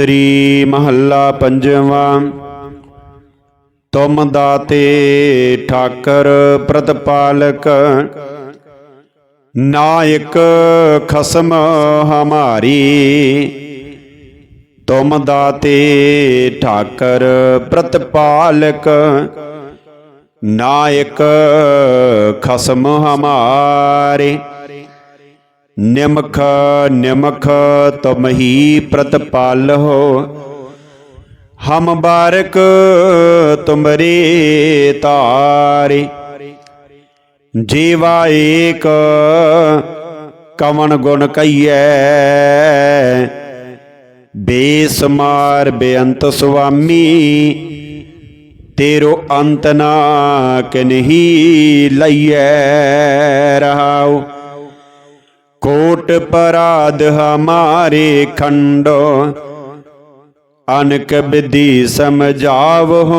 ਸ੍ਰੀ ਮਹੱਲਾ ਪੰਜਵਾਂ। ਤੁਮ ਦਾਤੇ ਠਾਕਰ ਪ੍ਰਤਪਾਲਕ, ਨਾਇਕ ਖਸਮ ਹਮਾਰੀ। ਤੁਮ ਦਾਤੇ ਠਾਕਰ ਪ੍ਰਤਪਾਲਕ, ਨਾਇਕ ਖਸਮ ਹਮਾਰੇ। ਨਿਮਖ ਨਿਮਖ ਤੁਮ ਹੀ ਪ੍ਰਤਪਾਲ ਹੋ ਹਮ ਬਾਰਕ ਤੁਮਰੇ ਤਾਰੇ। ਜੀਵਾ ਏਕ ਕਵਨ ਗੁਣ ਕਈਐ। ਬੇਸਮਾਰ ਬੇਅੰਤ ਸੁਆਮੀ। ਤੇਰੋ ਅੰਤ ਨਾ ਕਿਨਹੀ ਲਈਐ ਰਹਾਓ ਕੋਟ ਪਰਾਧ ਹਮਾਰੇ ਖੰਡੋ, ਅਨਕ ਵਿਧੀ ਸਮਝਾਵਹੁ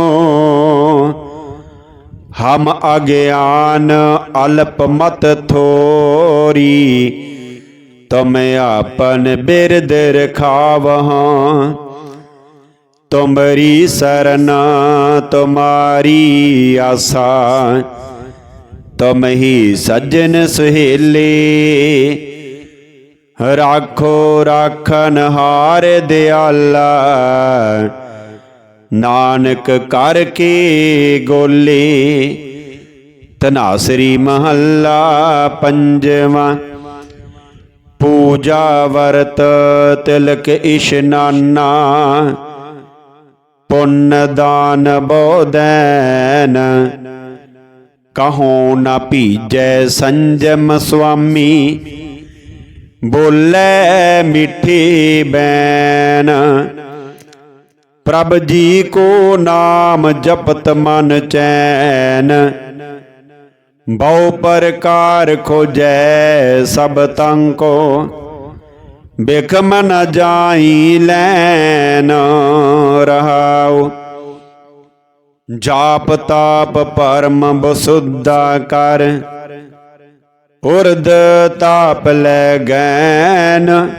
ਹਮ ਅਗਿਆਨ ਅਲਪ ਮਤ ਥੋਰੀ, ਤੁਮ ਆਪਨ ਬਿਰਦ ਰਖਾਵਹੁ ਤੁਮਰੀ ਸਰਨ ਤੁਮਾਰੀ ਆਸਾ, ਤੁਮ ਹੀ ਸੱਜਣ ਸੁਹੇਲੇ। ਰਾਖੋ ਰਾਖਨ ਹਾਰ ਦਿਆਲਾ। ਨਾਨਕ ਕਰ ਕੇ ਗੋਲੇ? ਤਨਾਸਰੀ ਮਹੱਲਾ ਪੰਜਵਾਂ। ਪੂਜਾ ਵਰਤ ਤਿਲਕ ਇਸ਼ਨਾਨਾ ਪੁੰਨ ਦਾਨ ਬੋਦੈਨ ਕਹੋ ਨਾ ਭੀਜੈ ਸੰਜਮ ਸੁਆਮੀ। ਬੋਲੇ ਮਿੱਠੀ ਬੈਨ ਪ੍ਰਭ ਜੀ ਕੋ ਨਾਮ ਜਪਤ ਮਨ ਚੈਨ। ਬਹੁ ਪ੍ਰਕਾਰ ਖੋਜੈ ਸਭ ਤੰ ਕੋ। ਬਿਖਮ ਨ ਜਾਈ ਲੈਨ ਰਹਾਉ। ਜਾਪ ਤਾਪ ਪਰਮ ਬਸੁੱਧਾ ਕਰ। ਉਰਦ ਤਾਪ ਲੈ ਗੈਨ।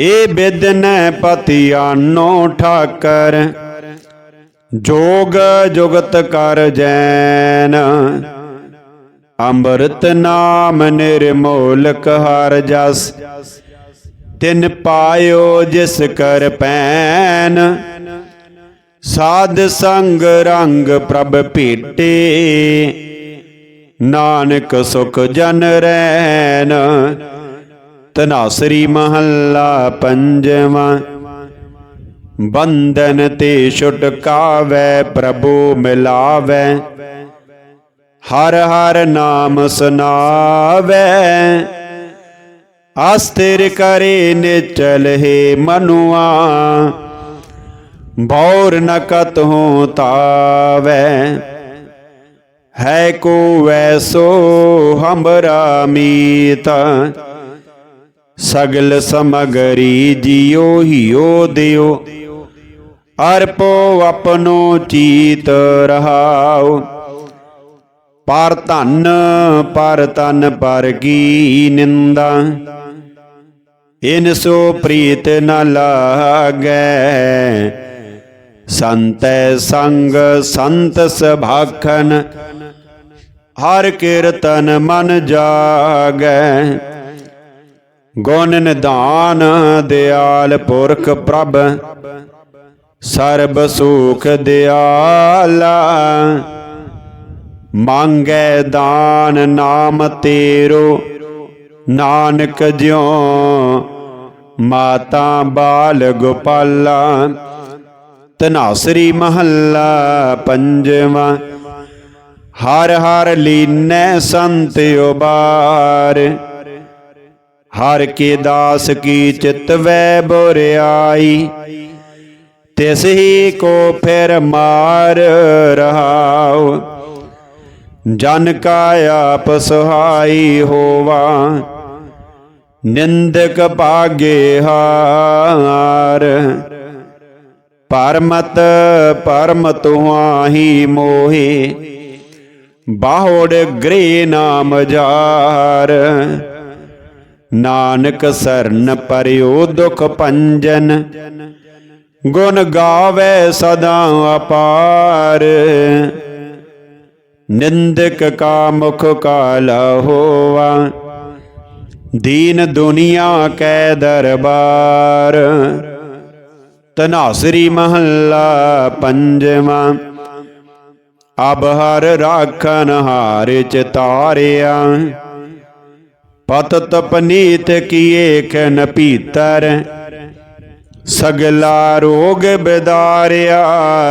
ਏ ਬਿਦਨ ਪਤਿਆਨੋ ਠਾਕਰ। ਜੋਗ ਜੁਗਤ ਕਰ ਜੈਨ। ਅੰਮ੍ਰਿਤ ਨਾਮ ਨਿਰਮੋਲਕ ਹਰ ਜਸ। ਤਿਨ ਪਾਇਓ ਜਿਸ ਕਰ ਪੈਨ। ਸਾਧ ਸੰਗ ਰੰਗ ਪ੍ਰਭ ਭੇਟੇ। ਨਾਨਕ ਸੁਖ ਜਨ ਰੈਨ, ਤਨਾਸਰੀ ਮਹੱਲਾ ਪੰਜਵਾਂ। ਬੰਧਨ ਤੇ ਛੁਟਕਾਵੈ ਪ੍ਰਭੂ ਮਿਲਾਵੈ। ਹਰ ਹਰ ਨਾਮ ਸੁਨਾਵੈ। ਅਸਥਿਰ ਕਰੇ ਨਿਚਲ ਹੈ ਮਨੁਆ ਬੌਰ ਨ ਕਤਹੁ ਤਾਵੈ। ਹੈ ਕੋ ਵੈਸੋ ਹੰਬਰਾ ਮੀਤ, ਸਗਲ ਸਮਗਰੀ ਜਿਉ ਹਿਓ ਦਿਓ ਅਰਪੋ ਆਪਣੋ ਚੀਤ ਰਹਾਉ। ਪਰ ਧਨ, ਪਰ ਤਨ ਪਰ ਕੀ ਨਿੰਦਾ, ਇਨ ਸੋ ਪ੍ਰੀਤ ਨ ਲਾਗੈ। ਸੰਤੈ ਸੰਗ ਸੰਤ ਸਭਾਖਨ ਹਰ ਕੀਰਤਨ ਮਨ ਜਾਗੈ। ਗੁਣ ਨਿਧਾਨ ਦਿਆਲ ਪੁਰਖ ਪ੍ਰਭ। ਸਰਬ ਸੁਖ ਦਿਆਲਾ। ਮੰਗੈ ਦਾਨ ਨਾਮ ਤੇਰੋ। ਨਾਨਕ ਜਿਉ ਮਾਤਾ ਬਾਲ ਗੋਪਾਲਾ। ਤਨਾਸਰੀ ਮਹੱਲਾ ਪੰਜਵਾਂ। ਹਰ ਹਰ ਲੀਨੈ ਸੰਤ ਉਬਾਰ। ਹਰ ਕੇ ਦਾਸ ਕੀ ਚਿਤ ਵੈ ਬੁਰਿਆਈ। ਤਿਸ ਹੀ ਕੋ ਫਿਰ ਮਾਰ ਰਹਾਉ। ਜਨ ਕਾ ਆਪ ਸਹਾਈ ਹੋਵਾ। ਨਿੰਦਕ ਭਾਗੇ ਹਾਰ। ਪਰਮਤ ਪਰਮ ਤੁਹਾਹੀ ਮੋਹੇ। ਬਾਹੋੜ ਗ੍ਰੇ ਨਾਮ ਜਾਰ। ਨਾਨਕ ਸਰਨ ਪਰਿਓ ਦੁਖ ਪੰਜਨ। ਗੁਣ ਗਾਵੇ ਸਦਾ ਅਪਾਰ। ਨਿੰਦਕ ਕਾ ਮੁਖ ਕਾਲਾ ਹੋਵਾ ਦੀਨ ਦੁਨੀਆ ਕੈ ਦਰਬਾਰ। ਤਨਾਸਰੀ ਮਹੱਲਾ ਪੰਜਵਾਂ। ਅਬ ਹਰ ਰਾਖਨ ਹਾਰ ਚਿਤਾਰਿਆ ਪਤਤ ਪਨੀਤ ਕੀਏ ਖਨ ਪੀਤਰ ਸਗਲਾ ਰੋਗ ਬਿਦਾਰਿਆ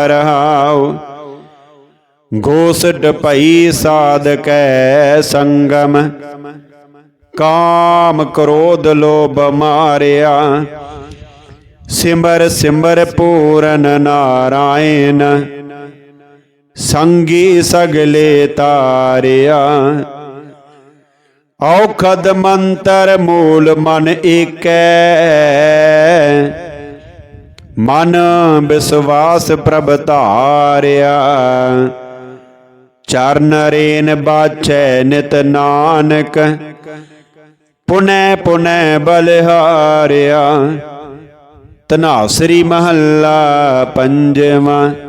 ਰਹਾਉ। ਗੋਸਟ ਭਈ ਸਾਧਕੈ ਸੰਗਮ। ਕਾਮ ਕ੍ਰੋਧ ਲੋਭ ਮਾਰਿਆ। ਸਿਮਰ ਸਿਮਰ ਪੂਰਨ ਨਾਰਾਇਣ। ਸੰਗੀ ਸਗਲੇ ਤਾਰਿਆ। ਔਖਦ ਮੰਤਰ ਮੂਲ ਮਨ ਏਕੈ। ਮਨ ਵਿਸਵਾਸ ਪ੍ਰਭ ਧਾਰਿਆ। ਚਰਨ ਰੇਨ ਬਾਛੈ ਨਿਤ ਨਾਨਕ। ਪੁਨੈ ਪੁਨੈ ਬਲਿਹਾਰਿਆ। ਤਨਾਸਰੀ ਮਹੱਲਾ ਪੰਜਵਾਂ।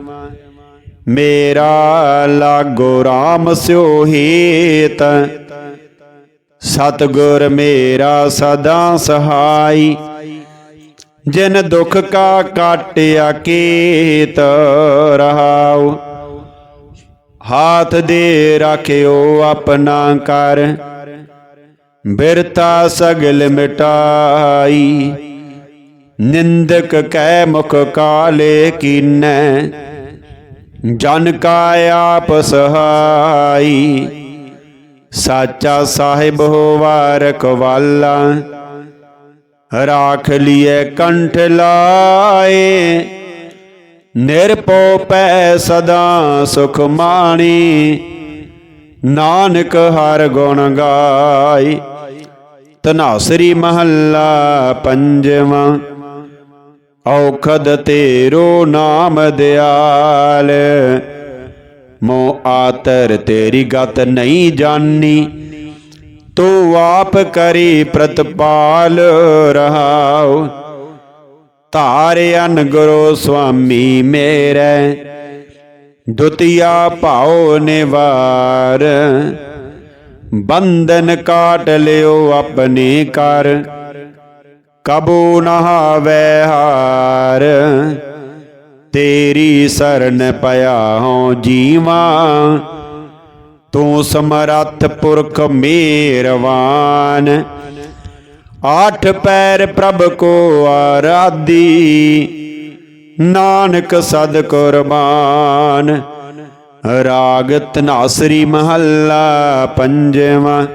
ਮੇਰਾ ਲਾਗੋ RAM ਸਿਓ ਹੀਤ। ਸਤਗੁਰ ਮੇਰਾ ਸਦਾ ਸਹਾਈ। ਜਿਨ ਦੁਖ ਕਾ ਕਾਟਿਆ ਕੀਤ ਰਹਾਉ। ਹਾਥ ਦੇ ਰੱਖਿਓ ਆਪਣਾ ਕਰ। ਬਿਰਤਾ ਸਗਲ ਮਿਟਾਈ। ਨਿੰਦਕ ਕੈ ਮੁਖ ਕਾਲੇ ਕੀਨੈ। ਜਨ ਕਾ ਆਪ ਸਹਾਈ। ਸਾਚਾ ਸਾਹਿਬ ਹੋਵਾ ਰਖਵਾਲਾ ਰਾਖ ਲਿਏ ਕੰਠ ਲਾਏ। ਨਿਰਪਉ ਪੈ ਸਦਾ ਸੁਖ ਮਾਣੀ। ਨਾਨਕ ਹਰ ਗੁਣ ਗਾਈ। ਤਨਾਸਰੀ ਮਹੱਲਾ ਪੰਜਵਾਂ। ਔਖਦ ਤੇਰੋ ਨਾਮ ਦਿਆਲ। ਮੋ ਆਤਰ ਤੇਰੀ ਗਤ ਨਹੀਂ ਜਾਣੀ ਤੂੰ ਆਪ ਕਰੀ ਪ੍ਰਤਪਾਲ ਰਹਾਉ। ਧਾਰੇ ਅਨ ਗੁਰੂ ਸੁਆਮੀ ਮੇਰੇ, ਦੁਤੀਆ ਭਾਉ ਨਿਵਾਰ। ਬੰਧਨ ਕਾਟ ਲਿਓ ਆਪਣੇ ਕਰ ਕਬੂ ਨਹਾਵੇ ਹਾਰ। ਤੇਰੀ ਸਰਨ ਪਿਆ ਹੋ ਜੀਵਾ। ਤੂੰ ਸਮਰੱਥ ਪੁਰਖ ਮੇਰਵਾਨ। ਆਠ ਪੈਰ ਪ੍ਰਭ ਕੋ ਆਰਾਧੀ। ਨਾਨਕ ਸਦ ਕੁਰਬਾਨ। ਰਾਗ ਤਨਾਸਰੀ ਮਹੱਲਾ ਪੰਜਵਾਂ।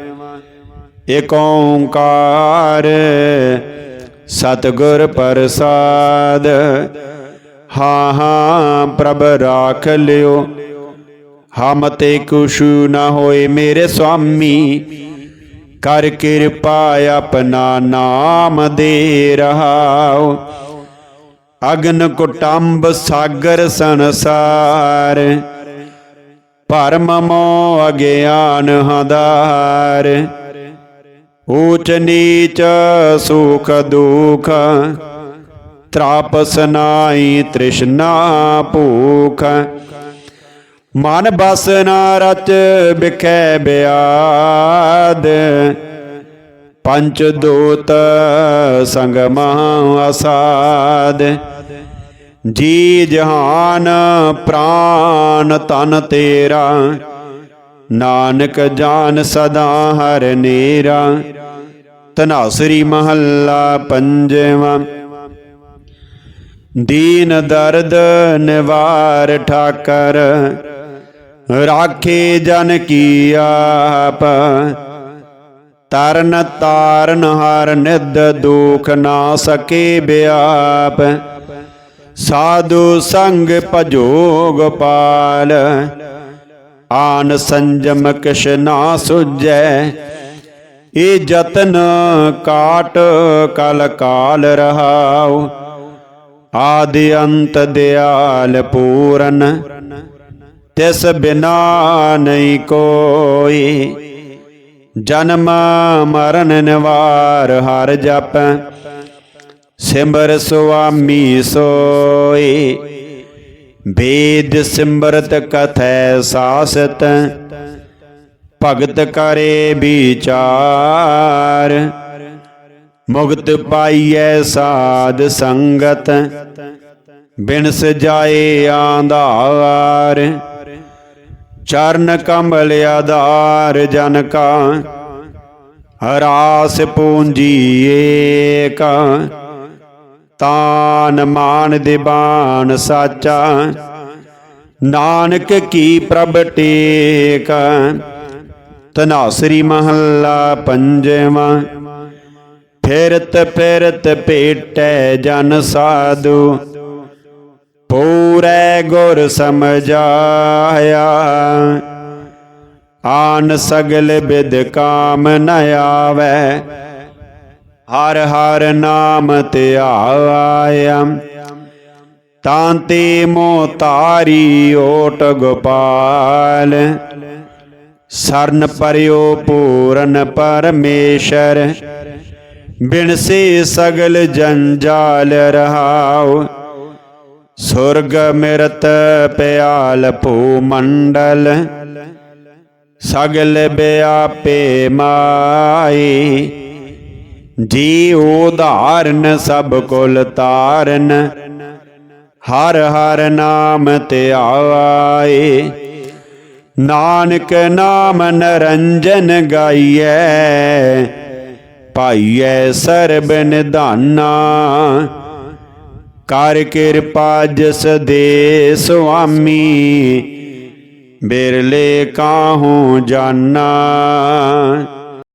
ਏਕ ਓੰਕਾਰ। ਸਤਿਗੁਰ ਪ੍ਰਸਾਦ। ਹਾਂ ਹਾਂ, ਪ੍ਰਭ ਰਾਖ ਲਿਓ। ਹਮ ਤੇ ਕੁਛੂ ਨਾ ਹੋਏ ਮੇਰੇ ਸੁਆਮੀ ਕਰ ਕਿਰਪਾ ਆਪਣਾ ਨਾਮ ਦੇ ਰਹਾਓ। ਅਗਨ ਕੁਟੰਬ ਸਾਗਰ ਸੰਸਾਰ। ਭਰਮ ਮੋ ਅਗਿਆਨ ਹਦਾਰ। ਊਚ ਨੀਚ ਸੁਖ ਦੁਖ, ਤ੍ਰਾਪਸ ਨਾਈ ਤ੍ਰਿਸ਼ਨਾ ਭੂਖ। ਮਨ ਬਸ ਨਾ ਰਚ, ਬਿਖੈ ਬਿਆਦ। ਪੰਚ ਦੋਤ ਸੰਗ ਮਹਾ ਅਸਾਦ। ਜੀ ਜਹਾਨ ਪ੍ਰਾਨ ਤਨ ਤੇਰਾ ਨਾਨਕ ਜਾਨ ਸਦਾ ਹਰ ਨੇਰਾ ਤਨਾਸਰੀ ਮਹੱਲਾ ਪੰਜਵਾਂ। ਦੀਨ ਦਰਦ ਨਿਵਾਰ ਠਾਕਰ, ਰਾਖੇ ਜਨ ਕੀ ਆਪ। ਤਰਨ ਤਾਰਨ ਹਰ ਨਿਦ ਦੁਖ ਨਾ ਸਕੇ ਬਿਆਪ। ਸਾਧੂ ਸੰਗ ਭਜੋ ਗੋਪਾਲ ਆਨ ਸੰਜਮ ਕਿਛ ਨਾ ਸੁਝੈ ਇਹ ਜਤਨ ਕਾਟ ਕਲ ਕਾਲ ਰਹਾਉ, ਆਦਿ ਅੰਤ ਦਿਆਲ ਪੂਰਨ, ਤਿਸ ਬਿਨਾ ਨਹੀਂ ਕੋਈ। ਜਨਮ ਮਰਨ ਨਿਵਾਰ ਹਰ ਜਪੈ, ਸਿਮਰ ਸੁਆਮੀ ਸੋਏ ਵੇਦ ਸਿਮਰਤ ਕਥੈ ਸਾਸਤ, ਭਗਤ ਕਰੇ ਵਿਚਾਰ। ਮੁਕਤ ਪਾਈਐ ਸਾਧ ਸੰਗਤ, ਬਿਨਸ ਜਾਏ ਆਂਧਾਰ। ਚਰਨ ਕਮਲ ਆਧਾਰ ਜਨ ਕਾ ਹਰਾਸ ਪੂੰਜੀ ਏਕਾ। ਤਾਨ ਮਾਨ ਦਿਬਾਨ ਸਾਚਾ। ਨਾਨਕ ਕੀ ਪ੍ਰਭ ਟੇਕ। ਤਨਾਸਰੀ ਮਹੱਲਾ ਪੰਜਵਾਂ। ਫਿਰਤ ਫਿਰਤ ਭੇਟੈ ਜਨ ਸਾਧੂ। ਪੂਰੇ ਗੁਰ ਸਮਝਾਇਆ। ਆਨ ਸਗਲ ਬਿਦ ਕਾਮ ਨ ਆਵੈ। ਹਰ ਹਰ ਨਾਮ ਧਿਆਇਆ ਤਾਂਤੇ ਮੋ ਤਾਰੀ ਓਟ ਗੋਪਾਲ। ਸਰਨ ਪਰਿਓ ਪੂਰਨ ਪਰਮੇਸ਼ਰ। ਬਿਨ ਸਗਲ ਜੰਜਾਲ ਰਹਾਉ। ਸੁਰਗ ਮਿਰਤ ਪਿਆਲ ਭੂ ਮੰਡਲ ਸਗਲ ਬਿਆਪੇ ਮਾਈ। ਜੀ ਉਧਾਰਨ ਸਭ ਕੁਲ ਤਾਰਨ। ਹਰ ਹਰ ਨਾਮ ਧਿਆਏ ਨਾਨਕ ਨਾਮ ਨਰੰਜਨ ਗਾਈਐ। ਪਾਈਐ ਸਰਬ ਨਿਧਾਨਾ। ਕਰ ਕਿਰਪਾ ਜਸ ਦੇ ਸੁਆਮੀ। ਬਿਰਲੇ ਕਾਹੂ ਜਾਨਾ।